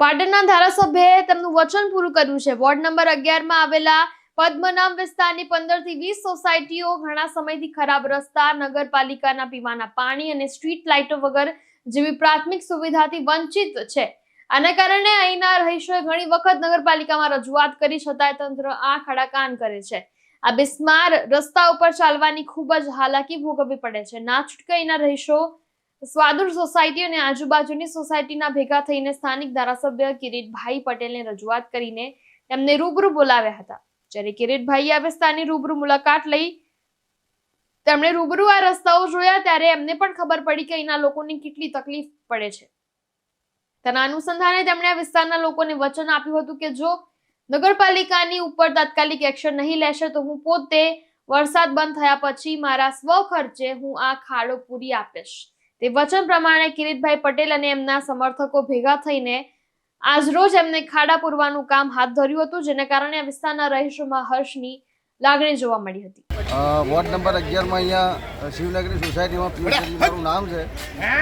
પાટણના ધારાસભ્યએ તેમનું વચન પૂરું કર્યું છે. વોર્ડ નંબર અગિયારમાં આવેલા પદ્મનામ વિસ્તારની પંદરથી વીસ સોસાયટીઓ ઘણા સમયથી ખરાબ રસ્તા, નગરપાલિકાના પીવાના પાણી અને સ્ટ્રીટ લાઇટો વગર જેવી પ્રાથમિક સુવિધાથી વંચિત છે. આના કારણે અહીંના રહીશોએ ઘણી વખત નગરપાલિકામાં રજૂઆત કરી, છતાંય તંત્ર આંખ ખડાકાન કરે છે. આ બિસ્માર રસ્તા ઉપર ચાલવાની ખૂબ જ હાલાકી ભોગવવી પડે છે. ના છૂટકે અહીંના રહીશો સ્વાદુર સોસાયટી અને આજુબાજુની સોસાયટીના ભેગા થઈને સ્થાનિક ધારાસભ્ય કિરીટભાઈ પટેલને રજૂઆત કરીને તેમને રૂબરૂ બોલાવ્યા હતા. જ્યારે કિરીટભાઈએ હવે સ્થાનની રૂબરૂ મુલાકાત લઈ તેમણે રૂબરૂ આ રસ્તાઓ જોયા, ત્યારે એમને પણ ખબર પડી કે અહીંના લોકોને કેટલી તકલીફ પડે છે. તેના અનુસંધાને તેમણે આ વિસ્તારના લોકોને વચન આપ્યું હતું કે જો નગરપાલિકાની ઉપર તાત્કાલિક એક્શન નહીં લેશે, તો હું પોતે વરસાદ બંધ થયા પછી મારા સ્વ ખર્ચે હું આ ખાડો પૂરી આપીશ. તે વચન પ્રમાણે કિરીટભાઈ પટેલ અને એમના સમર્થકો ભેગા થઈને આજરોજ એમને ખાડા પૂરવાનું કામ હાથ ધર્યું હતું, જેને કારણે આ વિસ્તારના રહીશોમાં હર્ષની લાગણી જોવા મળી હતી. વોર્ડ નંબર અગિયારમાં અહીંયા શિવનગરી સોસાયટીમાં પિયુષજી મારું નામ છે.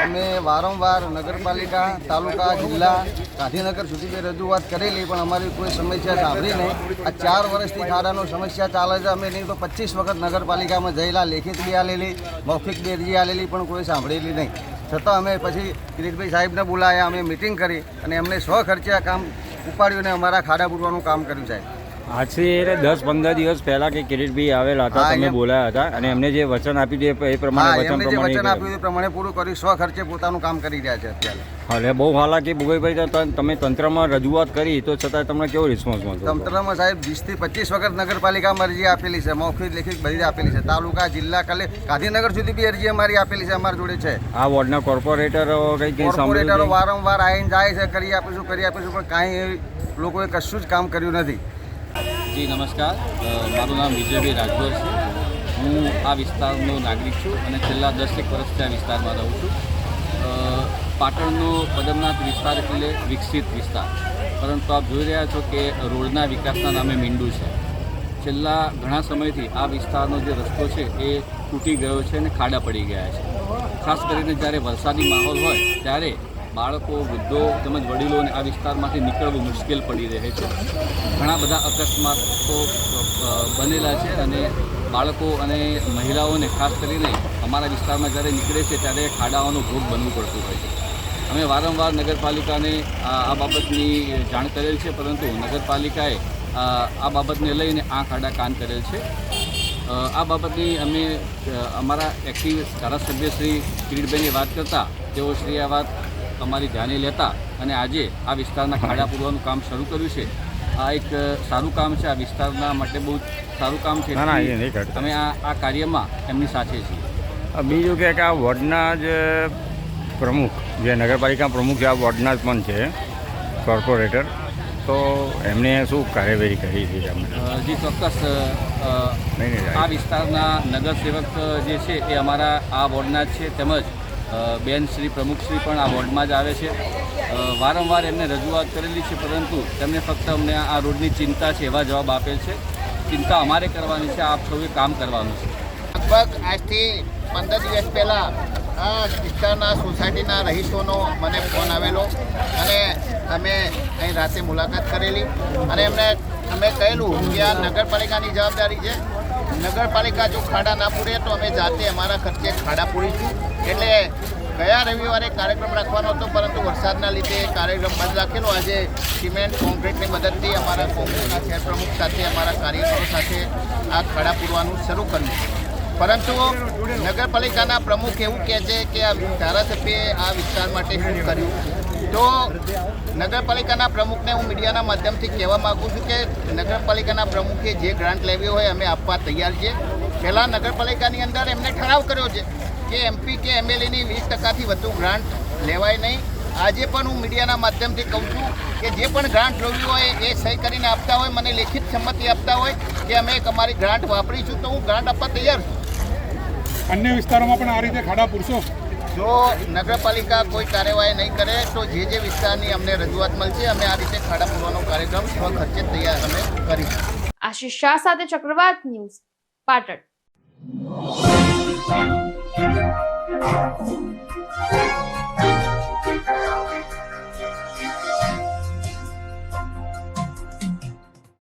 અમે વારંવાર નગરપાલિકા તાલુકા જિલ્લા ગાંધીનગર સુધી બે રજૂઆત કરેલી પણ અમારી કોઈ સમસ્યા સાંભળી નહીં. આ ચાર વર્ષથી ખાડાનો સમસ્યા ચાલે છે. અમે નહીં તો પચીસ વખત નગરપાલિકામાં જયેલા લેખિત બી આલેલી મૌખિક બી અરજી આલેલી પણ કોઈ સાંભળેલી નહીં. છતાં અમે પછી કિરીટભાઈ સાહેબને બોલાયા અમે મિટિંગ કરી અને એમને સ્વ ખર્ચે આ કામ ઉપાડ્યું અને અમારા ખાડા પૂરવાનું કામ કર્યું સાહેબ. આજથી એટલે દસ પંદર દિવસ પહેલા કે કિરીટભાઈ આવેલા હતા તમે બોલાયા હતા અને એમને જે વચન આપ્યું હતું એ- પ્રમાણે વચન પ્રમાણે વચન આપ્યું એ પ્રમાણે પૂરું કર્યું. સ્વ ખર્ચે પોતાનું કામ કરી રહ્યા છે અત્યારે. એટલે બહુ હાલાકી ભૂગોઈભાઈ તમે તંત્રમાં રજૂઆત કરી તો છતાં તમને કેવો રિસ્પોન્સ મળતો તંત્રમાં સાહેબ વીસથી પચીસ વખત નગરપાલિકામાં અરજી આપેલી છે મૌખિક લેખિત બધી આપેલી છે. તાલુકા જિલ્લા કલે ગાંધીનગર સુધી બી અરજી અમારી આપેલી છે અમારી જોડે છે. આ વોર્ડના કોર્પોરેટરો કઈ કઈ કોર્પોરેટરો વારંવાર આવીને જાય છે કરી આપીશું કરી આપીશું પણ કાંઈ લોકોએ કશું જ કામ કર્યું નથી. જી, નમસ્કાર. મારું નામ વિજયભાઈ રાજગોર છે. હું આ વિસ્તારનો નાગરિક છું અને છેલ્લા દસેક વર્ષથી આ વિસ્તારમાં રહું છું. પાટણનો પદમનાથ વિસ્તાર એટલે વિકસિત વિસ્તાર. પરંતુ આપ જોઈ રહ્યા છો કે રોડના વિકાસના નામે મીંડું છે. છેલ્લા ઘણા સમયથી આ વિસ્તારનો જે રસ્તો છે એ તૂટી ગયો છે અને ખાડા પડી ગયા છે. ખાસ કરીને જ્યારે વરસાદી માહોલ હોય ત્યારે બાળકો, વૃદ્ધો તેમજ વડીલોને આ વિસ્તારમાંથી નીકળવું મુશ્કેલ પડી રહે છે. ઘણા બધા અકસ્માતો બનેલા છે અને બાળકો અને મહિલાઓને ખાસ કરીને અમારા વિસ્તારમાં જ્યારે નીકળે છે ત્યારે ખાડાઓનો ભોગ બનવું પડતું હોય છે. અમે વારંવાર નગરપાલિકાને આ આ બાબતની જાણ કરેલ છે, પરંતુ નગરપાલિકાએ આ આ બાબતને લઈને આંખ આડા કાન કરેલ છે. આ બાબતની અમે અમારા એક્ટિવ ધારાસભ્ય શ્રી કિરીટભાઈની વાત કરતાં, તેઓ શ્રી આ વાત અમારી ધ્યાને લેતા અને આજે આ વિસ્તારના ખાડા પૂરવાનું કામ શરૂ કર્યું છે. આ એક સારું કામ છે. આ વિસ્તારના માટે બહુ સારું કામ છે. અમે આ આ કાર્યમાં એમની સાથે છીએ. બીજું કે આ વોર્ડના જ પ્રમુખ જે નગરપાલિકા પ્રમુખ છે આ વોર્ડના જ પણ છે કોર્પોરેટર. તો એમને શું કાર્યવાહી કરી છે જી ચોક્કસ આ વિસ્તારના નગરસેવક જે છે એ અમારા આ વોર્ડના જ છે. તેમજ બેન શ્રી પ્રમુખશ્રી પણ આ વોર્ડમાં જ આવે છે. વારંવાર એમને રજૂઆત કરેલી છે, પરંતુ તેમને ફક્ત અમને આ રોડની ચિંતા છે એવા જવાબ આપેલ છે. ચિંતા અમારે કરવાની છે, આપ સૌએ કામ કરવાનું છે. લગભગ આજથી પંદર દિવસ પહેલાં આ વિસ્તારના સોસાયટીના રહીશોનો મને ફોન આવેલો અને અમે અહીં રાતે મુલાકાત કરેલી અને એમને, અમે કહેલું કે આ નગરપાલિકાની જવાબદારી છે નગરપાલિકા જો ખાડા ના પૂરે, તો અમે જાતે અમારા ખર્ચે ખાડા પૂરીશું. એટલે ગયા રવિવારે કાર્યક્રમ રાખવાનો હતો, પરંતુ વરસાદના લીધે કાર્યક્રમ બંધ રાખેલો. આજે સિમેન્ટ કોન્ક્રીટની મદદથી અમારા કોંગ્રેસના શહેર પ્રમુખ સાથે, અમારા કાર્યકરો સાથે આ ખાડા પૂરવાનું શરૂ કર્યું. પરંતુ નગરપાલિકાના પ્રમુખ એવું કહે છે કે આ ધારાસભ્યએ આ વિસ્તાર માટે શું કર્યું? તો નગરપાલિકાના પ્રમુખને હું મીડિયાના માધ્યમથી કહેવા માગું છું કે નગરપાલિકાના પ્રમુખે જે ગ્રાન્ટ લેવી હોય અમે આપવા તૈયાર છીએ. પહેલાં નગરપાલિકાની અંદર એમને ઠરાવ કર્યો છે કે એમપી કે એમએલએની વીસ ટકાથી વધુ ગ્રાન્ટ લેવાય નહીં. આજે પણ હું મીડિયાના માધ્યમથી કહું છું કે જે પણ ગ્રાન્ટ લેવી હોય એ સહી કરીને આપતા હોય, મને લેખિત સંમતિ આપતા હોય કે અમે અમારી ગ્રાન્ટ વાપરીશું તો હું ગ્રાન્ટ આપવા તૈયાર છું. અન્ય વિસ્તારોમાં પણ આ રીતે ખાડા પૂરશો? જો નગરપાલિકા કોઈ કાર્યવાહી નહીં કરે, તો જે જે વિસ્તારની અમને રજૂઆત મળશે, અમે આ રીતે ખાડા પૂરવાનો કાર્યક્રમ સ્વખર્ચે તૈયાર અમે કરીશું આશીષ શાહ સાથે ચક્રવાત ન્યૂઝ પાટણ.